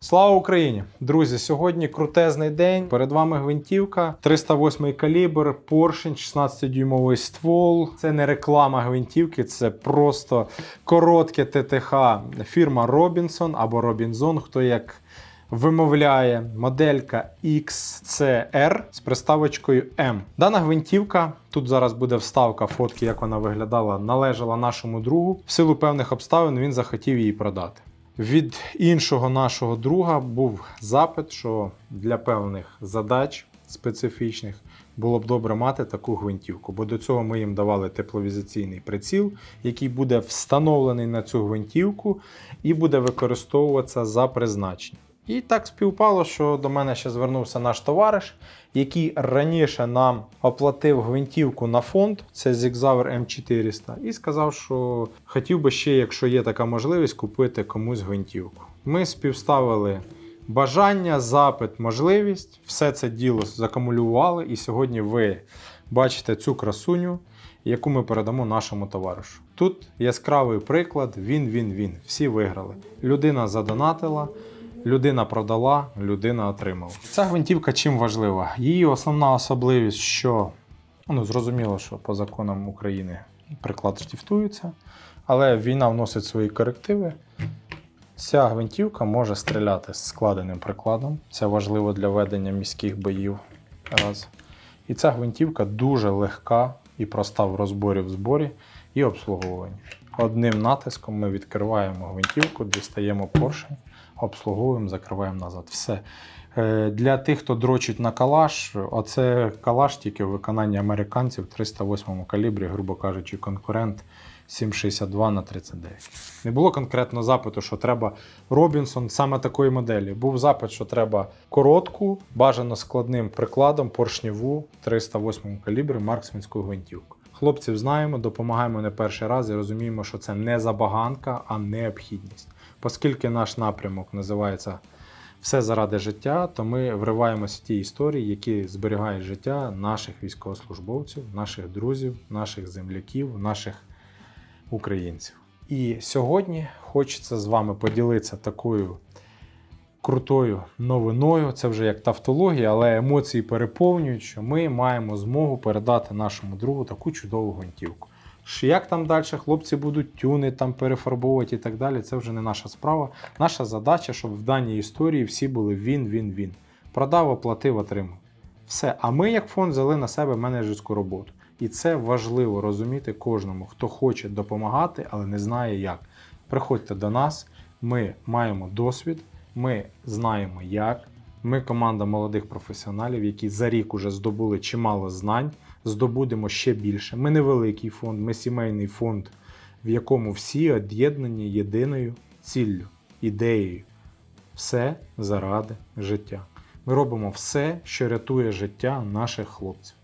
Слава Україні! Друзі, сьогодні крутезний день. Перед вами гвинтівка, 308 калібр, поршень, 16-дюймовий ствол. Це не реклама гвинтівки, це просто коротке ТТХ. Фірма Robinson або Robinson, хто як вимовляє. Моделька XCR з приставочкою M. Дана гвинтівка, тут зараз буде вставка фотки, як вона виглядала, належала нашому другу. В силу певних обставин він захотів її продати. Від іншого нашого друга був запит, що для певних задач специфічних було б добре мати таку гвинтівку, бо до цього ми їм давали тепловізаційний приціл, який буде встановлений на цю гвинтівку і буде використовуватися за призначенням. І так співпало, що до мене ще звернувся наш товариш, який раніше нам оплатив гвинтівку на фонд, це Zigzauer M400, і сказав, що хотів би ще, якщо є така можливість, купити комусь гвинтівку. Ми співставили бажання, запит, можливість, все це діло закумулювали, і сьогодні ви бачите цю красуню, яку ми передамо нашому товаришу. Тут яскравий приклад: він, він, він. Всі виграли. Людина задонатила. Людина продала, людина отримала. Ця гвинтівка чим важлива? Її основна особливість, що ну, зрозуміло, що по законам України приклад штифтується, але війна вносить свої корективи. Ця гвинтівка може стріляти з складеним прикладом. Це важливо для ведення міських боїв. Раз. І ця гвинтівка дуже легка і проста в розборі в зборі і обслуговуванні. Одним натиском ми відкриваємо гвинтівку, дістаємо поршень, обслуговуємо, закриваємо назад. Все. Е, Для тих, хто дрочить на калаш, оце калаш тільки в виконанні американців 308 калібрі, грубо кажучи, конкурент 7,62 на 39. Не було конкретно запиту, що треба Робінсон саме такої моделі. Був запит, що треба коротку, бажано складним прикладом поршневу 308 калібрі марксмінську гвинтівку. Хлопців знаємо, допомагаємо не перший раз і розуміємо, що це не забаганка, а необхідність. Оскільки наш напрямок називається все заради життя, то ми вриваємося в ті історії, які зберігають життя наших військовослужбовців, наших друзів, наших земляків, наших українців. І сьогодні хочеться з вами поділитися такою крутою новиною. Це вже як тавтологія, але емоції переповнюють, що ми маємо змогу передати нашому другу таку чудову гвинтівку. Як там далі хлопці будуть тюни там перефарбовувати і так далі, це вже не наша справа. Наша задача, щоб в даній історії всі були він, він, він. Продав, оплатив, отримав. Все. А ми, як фонд, взяли на себе менеджерську роботу. І це важливо розуміти кожному, хто хоче допомагати, але не знає як. Приходьте до нас, ми маємо досвід, ми знаємо як. Ми команда молодих професіоналів, які за рік уже здобули чимало знань, здобудемо ще більше. Ми невеликий фонд, ми сімейний фонд, в якому всі об'єднані єдиною ціллю, ідеєю. Все заради життя. Ми робимо все, що рятує життя наших хлопців.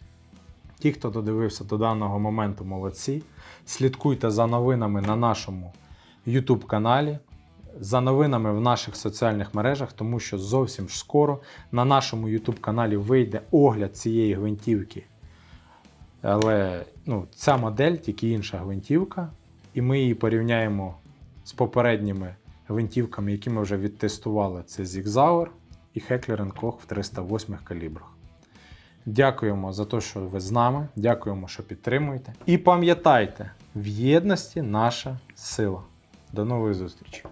Ті, хто додивився до даного моменту, молодці. Слідкуйте за новинами на нашому YouTube каналі, за новинами в наших соціальних мережах, тому що зовсім ж скоро на нашому YouTube каналі вийде огляд цієї гвинтівки. Але ну, ця модель тільки інша гвинтівка, і ми її порівняємо з попередніми гвинтівками, які ми вже відтестували. Це Zigzauer і Heckler Koch в 308 калібрах. Дякуємо за те, що ви з нами. Дякуємо, що підтримуєте. І пам'ятайте, в єдності наша сила. До нової зустрічі!